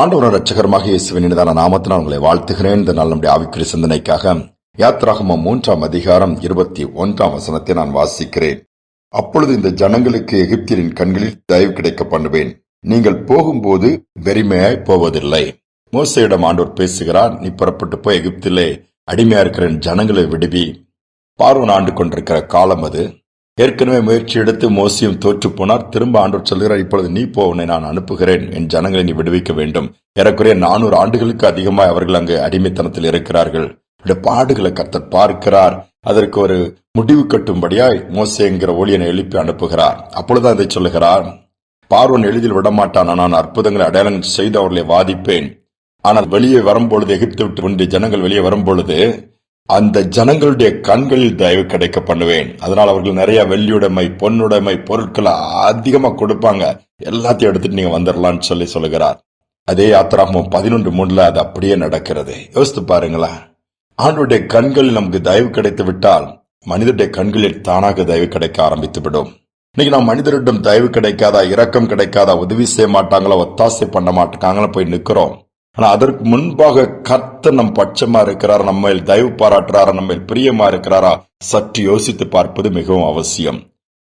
ஆண்டவரோட ரட்சகரமாக இயேசுவின் இனிதான நாமத்தினால் உங்களை வாழ்த்துகிறேன். இந்த நாள் நம்முடைய ஆவிக்குரிய சிந்தனைக்காக யாத்ராகம மூன்றாம் அதிகாரம் இருபத்தி ஒன்றாம் வசனத்தை நான் வாசிக்கிறேன். அப்பொழுது இந்த ஜனங்களுக்கு எகிப்தியரின் கண்களில் தயவு கிடைக்க பண்ணுவேன். நீங்கள் போகும்போது வெறுமையாய் போவதில்லை. மோசையிடம் ஆண்டோர் பேசுகிறார் நீ புறப்பட்டு போய் எகிப்திலே அடிமையா இருக்கிற என் ஜனங்களை விடுவி. பார்வன் ஆண்டு கொண்டிருக்கிற காலம் அது. ஏற்கனவே முயற்சி எடுத்து மோசியும் தோற்று போனார். திரும்ப ஆண்டவர் சொல்கிறார் இப்பொழுது நீ போ உன்னை நான் அனுப்புகிறேன். என் ஜனங்களை நீ விடுவிக்க வேண்டும். ஏறக்குறைய நானூறு ஆண்டுகளுக்கு அதிகமாக அவர்கள் அங்கு அடிமைத்தனத்தில் இருக்கிறார்கள். பாடுகளை கர்த்தர் பார்க்கிறார். அதற்கு ஒரு முடிவு கட்டும்படியாய் மோசே என்கிற ஊழியனை எழுப்பி அனுப்புகிறார். அப்பொழுது அதை சொல்லுகிறார் பார்வன் எளிதில் விடமாட்டான். நான் அற்புதங்களை அடையாளம் செய்து அவர்களை வாதிப்பேன். ஆனால் வெளியே வரும்பொழுது எகிப்து விட்டு கொண்டு ஜனங்கள் வெளியே வரும்பொழுது அந்த ஜனங்களுடைய கண்களில் தயவு கிடைக்க பண்ணுவேன். அதனால் அவர்கள் நிறைய வெள்ளியுடைமை பொன்னுடைமை பொருட்களை அதிகமா கொடுப்பாங்க. எல்லாத்தையும் எடுத்துட்டு நீங்க வந்துடலாம்னு சொல்லி சொல்லுகிறார். அதே யாத்திராமம் பதினொன்று மூணுல அது அப்படியே நடக்கிறது. யோசித்து பாருங்களேன். ஆண்டுடைய கண்களில் நமக்கு தயவு கிடைத்து விட்டால் மனிதருடைய கண்களில் தானாக தயவு கிடைக்க ஆரம்பித்து விடும். இன்னைக்கு நான் மனிதரிடம் தயவு கிடைக்காதா இரக்கம் கிடைக்காதா உதவி செய்ய மாட்டாங்களா ஒத்தாசை பண்ண மாட்டாங்களா போய் நிக்கிறோம் ஆனா அதற்கு முன்பாக கர்த்த நம் பட்சமா இருக்கிறார் நம்ம தயவு பாராட்டுறாரா நம்ம பிரியமா இருக்கிறாரா சற்று யோசித்து பார்ப்பது மிகவும் அவசியம்.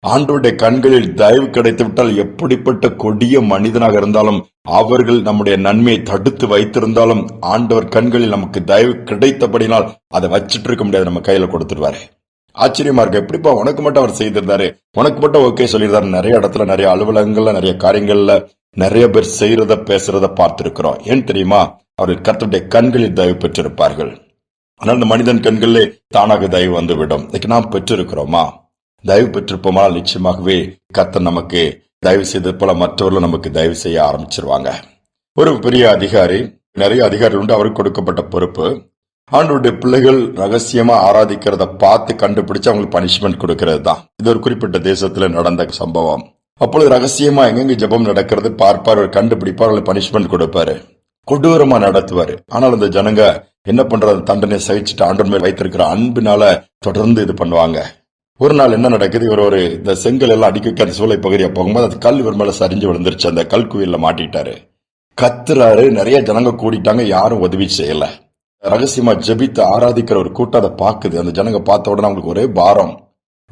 ஆண்டோடைய கண்களில் தயவு கிடைத்து விட்டால் எப்படிப்பட்ட கொடிய மனிதனாக இருந்தாலும் அவர்கள் நம்முடைய நன்மையை தடுத்து வைத்திருந்தாலும் ஆண்டவர் கண்களில் நமக்கு தயவு கிடைத்தபடினால் அதை வச்சிட்டு இருக்க முடியாது நம்ம கையில கொடுத்துருவாரு. ஆச்சரியமா இருக்கு. எப்படிப்பா உனக்கு மட்டும் அவர் செய்திருந்தாரு. உனக்கு மட்டும் ஓகே சொல்லியிருந்தாரு. நிறைய இடத்துல நிறைய அலுவலகங்கள்ல நிறைய காரியங்கள்ல நிறைய பேர் செய்யறத பேசுறத பார்த்திருக்கிறோம். ஏன் தெரியுமா? அவர்கள் கர்த்தருடைய கண்களில் தயவு பெற்றிருப்பார்கள். ஆனால் இந்த மனிதன் கண்களிலே தானாக தயவு வந்துவிடும். இதுக்கு நாம் பெற்றிருக்கிறோமா? தயவு பெற்றிருப்போமானால் நிச்சயமாகவே கர்த்தர் நமக்கு தயவு செய்தது போல மற்றவர்களும் நமக்கு தயவு செய்ய ஆரம்பிச்சிருவாங்க. ஒரு பெரிய அதிகாரி நிறைய அதிகாரிகள் உண்டு. அவருக்கு கொடுக்கப்பட்ட பொறுப்பு ஆண்டோடைய பிள்ளைகள் ரகசியமா ஆராதிக்கிறத பார்த்து கண்டுபிடிச்சு அவங்களுக்கு பனிஷ்மெண்ட் கொடுக்கிறது தான் இது ஒரு குறிப்பிட்ட தேசத்துல நடந்த சம்பவம். அப்பொழுது ரகசியமா எங்கெங்க ஜெபம் நடக்கிறது பார்ப்பார் அவர் கண்டுபிடிப்பார் பனிஷ்மெண்ட் கொடுப்பாரு. கொடூரமா நடத்துவாரு. ஆனால் அந்த ஜனங்க என்ன பண்றது தண்டனை சகிச்சுட்டு ஆண்டு மேல் வைத்திருக்கிற அன்பினால தொடர்ந்து இது பண்ணுவாங்க. ஒரு நாள் என்ன நடக்குது? இவர் ஒரு இந்த செங்கல் எல்லாம் அடிக்க வைக்கிற சூளை பகுதியா போகும்போது அது கல் இவர் மேல சரிஞ்சு விழுந்துருச்சு. அந்த கல் குவியல்ல மாட்டிட்டாரு. கத்துறாரு. நிறைய ஜனங்க கூடிட்டாங்க. யாரும் உதவி செய்யல. ரகசியமா ஜெபித்து ஆராதிக்கிற ஒரு கூட்டம் அதை பாக்குது அந்த ஜனங்க பார்த்த உடனே அவங்களுக்கு ஒரே பாரம்.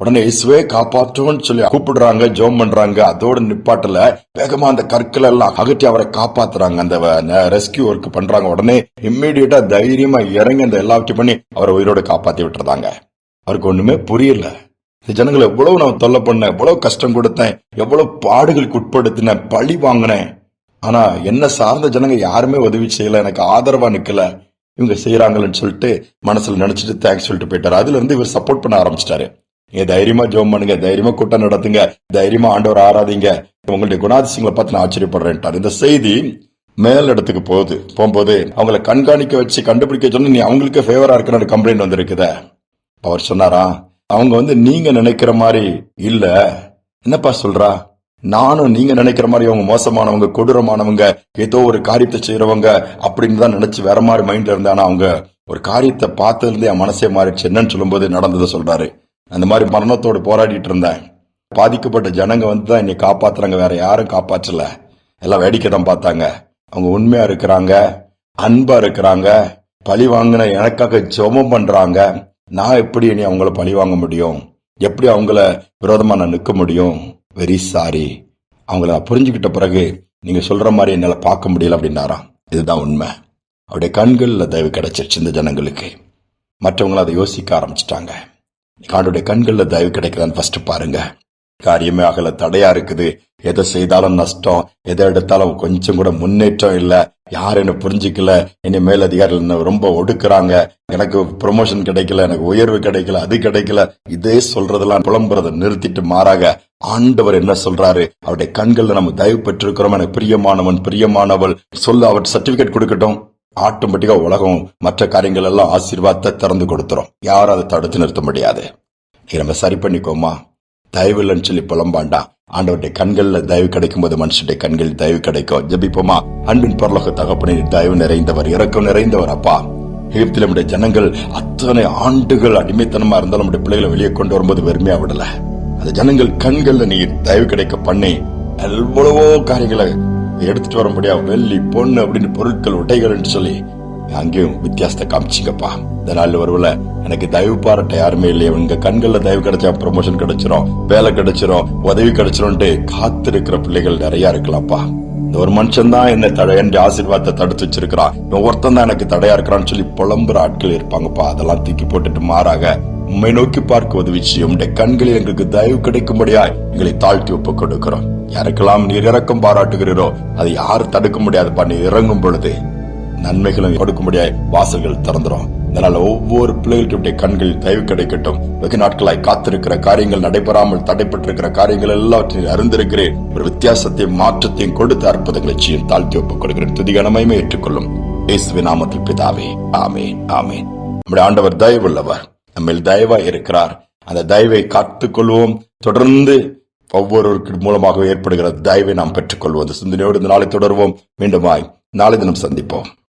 உடனே இயேசுவே காப்பாற்றுவோம்னு சொல்லி கூப்பிடுறாங்க ஜோம் பண்றாங்க. அதோட நிப்பாட்டல வேகமா அந்த கற்களை எல்லாம் அகற்றி அவரை காப்பாத்துறாங்க. அந்த ரெஸ்கியூ ஒர்க் பண்றாங்க. உடனே இம்மிடியட்டா தைரியமா இறங்கி அந்த எல்லாவற்றையும் பண்ணி அவரை உயிரோட காப்பாத்தி விட்டுறாங்க. அவருக்கு ஒண்ணுமே புரியல. இந்த ஜனங்களை எவ்வளவு நான் தொல்லை பண்ணேன் எவ்வளவு கஷ்டம் கொடுத்தேன் எவ்வளவு பாடுகளுக்கு உட்படுத்தினேன் பழி வாங்கினேன். ஆனா என்ன சார்ந்த ஜனங்க யாருமே உதவி செய்யல எனக்கு ஆதரவா நிக்கல. இவங்க செய்யறாங்கன்னு சொல்லிட்டு மனசுல நினைச்சிட்டு தேங்க்ஸ் சொல்லிட்டு போயிட்டாரு. அதுல இருந்து இவர் சப்போர்ட் பண்ண ஆரம்பிச்சிட்டாரு. நீங்க தைரியமா ஜோம் பண்ணுங்க தைரியமா கூட்டம் நடத்துங்க தைரியமா ஆண்டவர் ஆராதிங்க. உங்களுடைய குணாதிசயங்களை பார்த்து நான் ஆச்சரியப்படுறேன்ட்டார். இந்த செய்தி மேல் இடத்துக்கு போகுது. போகும்போது அவங்கள கண்காணிக்க வச்சு கண்டுபிடிக்க சொன்னா நீ அவங்களுக்கு ஃபேவரா இருக்கிற கம்ப்ளைண்ட் வந்திருக்குத. அவர் சொன்னாரா? அவங்க வந்து நீங்க நினைக்கிற மாதிரி இல்ல. என்னப்பா சொல்றா? நானும் நீங்க நினைக்கிற மாதிரி அவங்க மோசமானவங்க கொடூரமானவங்க ஏதோ ஒரு காரியத்தை செய்யறவங்க அப்படின்னு தான் நினைச்சு வேற மாதிரி மைண்ட்ல இருந்தானா அவங்க? ஒரு காரியத்தை பார்த்ததுலேருந்து என் மனசே மாறிடுச்சு. என்னன்னு சொல்லும்போது நடந்ததை சொல்றாரு. அந்த மாதிரி மரணத்தோடு போராடிட்டு இருந்தேன். பாதிக்கப்பட்ட ஜனங்க வந்து தான் என்னை காப்பாத்துறாங்க. வேற யாரும் காப்பாற்றல. எல்லாம் வேடிக்கை தான் பார்த்தாங்க. அவங்க உண்மையா இருக்கிறாங்க. அன்பா இருக்கிறாங்க. பழி வாங்கின எனக்காக ஜெபம் பண்றாங்க. நான் எப்படி இனி அவங்கள பழி வாங்க முடியும்? எப்படி அவங்கள விரோதமா நான் நிற்க முடியும்? வெரி சாரி அவங்கள புரிஞ்சுக்கிட்ட பிறகு நீங்க சொல்ற மாதிரி என்னால பார்க்க முடியல அப்படின்னாராம். இதுதான் உண்மை. அவருடைய கண்களில் தயவு கிடைச்சிருச்சு இந்த ஜனங்களுக்கு. மற்றவங்களும் அதை யோசிக்க ஆரம்பிச்சிட்டாங்க. ஆண்டுடைய கண்கள்ல தயவு கிடைக்குதான்னு ஃபர்ஸ்ட் பாருங்க. காரியமே ஆகல தடையா இருக்குது. எதை செய்தாலும் நஷ்டம் எதை எடுத்தாலும் கொஞ்சம் கூட முன்னேற்றம் இல்ல. யார் என்ன புரிஞ்சுக்கல. என்னை மேலதிகாரிகள் என்ன ரொம்ப ஒடுக்குறாங்க. எனக்கு ப்ரொமோஷன் கிடைக்கல எனக்கு உயர்வு கிடைக்கல அது கிடைக்கல. இதே சொல்றதெல்லாம் புலம்புறதை நிறுத்திட்டு மாறாக ஆண்டவர் என்ன சொல்றாரு? அவருடைய கண்கள்ல நம்ம தயவு பெற்றிருக்கிறோம். எனக்கு பிரியமானவன் பிரியமானவள். சொல்ல அவர் சர்டிபிகேட் கொடுக்கட்டும். ஆட்டோமேட்டிக்கா உலகம் மற்ற காரியங்கள் எல்லாம் ஆசீர்வாதத்தை திறந்து கொடுத்துரும். யாரும் அதை தடுத்து நிறுத்த முடியாது. நீ நம்ம சரி பண்ணிக்கோமா தயவு இல்லைன்னு சொல்லி புலம்பாண்டா. ஆண்டவருடைய கண்கள்ல தயவு கிடைக்கும் போது மனுஷனுடைய கண்கள் தயவு கிடைக்கும். ஜபிப்போமா? அன்பின் பரலோக தகப்பனை தயவு நிறைந்தவர் இறக்கம் நிறைந்தவர் அப்பா. எகிப்தில் நம்முடைய ஜனங்கள் அத்தனை ஆண்டுகள் அடிமைத்தனமா இருந்தாலும் நம்முடைய பிள்ளைகளை வெளியே கொண்டு வரும்போது வெறுமையா விடல. அந்த ஜனங்கள் கண்கள்ல நீ தயவு கிடைக்க பண்ணி எவ்வளவோ காரியங்களை எடுத்துட்டு வர முடியா வெள்ளி பொண்ணு அப்படின்னு பொருட்கள் உடைகள்னு சொல்லி அங்கேயும் வித்தியாசத்தை காமிச்சிங்கப்பா. இந்த நாள் வருவல எனக்கு தயவு பாராட்ட யாருமே இல்லையே. உங்க கண்கள்ல தயவு கிடைச்சா ப்ரொமோஷன் கிடைச்சிரும் வேலை கிடைச்சிரும் உதவி கிடைச்சிரும்ட்டு காத்திருக்கிற பிள்ளைகள் நிறைய இருக்கலாம்ப்பா. இந்த ஒரு மனுஷன் தான் என்ன தடை என் ஆசீர்வாதத்தை தடுத்து வச்சிருக்கிறான். ஒவ்வொருத்தன் தான் எனக்கு தடையா இருக்கிறான்னு சொல்லி புலம்புற ஆட்கள் இருப்பாங்கப்பா. அதெல்லாம் தூக்கி போட்டுட்டு மாறாக உம்மை நோக்கி பார்க்க உதவி செய்யும் கண்களில் எங்களுக்கு தயவு கிடைக்கும்படியாய் எங்களை தாழ்த்தி ஒப்புக் கொடுக்கிறோம் யாருக்கெல்லாம் நீர் இறக்கம் பாராட்டுகிறீரோ அதை யாரும் தடுக்க முடியாது பண்ணி இறங்கும் பொழுது நன்மைகளும் கொடுக்கும்படியாய் வாசல்கள் திறந்துரும். இதனால ஒவ்வொரு பிள்ளைகளுடைய கண்கள் தயவு கிடைக்கட்டும். வெகு நாட்களாய் காத்திருக்கிற காரியங்கள் நடைபெறாமல் தடைப்பட்டிருக்கிற காரியங்கள் எல்லாவற்றையும் அறிந்திருக்கிறேன். ஒரு வித்தியாசத்தையும் மாற்றத்தையும் கொடுத்து அற்புதங்களை செய்யும் தாழ்த்தி ஒப்புக் கொடுக்கிறேன் துதிகனமையுமே ஏற்றுக்கொள்ளும். இயேசுவின் நாமத்தில் பிதாவே. ஆமே ஆமே நம்முடைய ஆண்டவர் தயவுள்ளவர். நம்மில் தயவா இருக்கிறார். அந்த தயவை காத்துக்கொள்வோம். தொடர்ந்து ஒவ்வொருவருக்கு மூலமாக ஏற்படுகிற தயவை நாம் பெற்றுக்கொள்வோம். அந்த சிந்தனையோடு இந்த நாளை தொடர்வோம். மீண்டுமாய் நாளை தினம் சந்திப்போம்.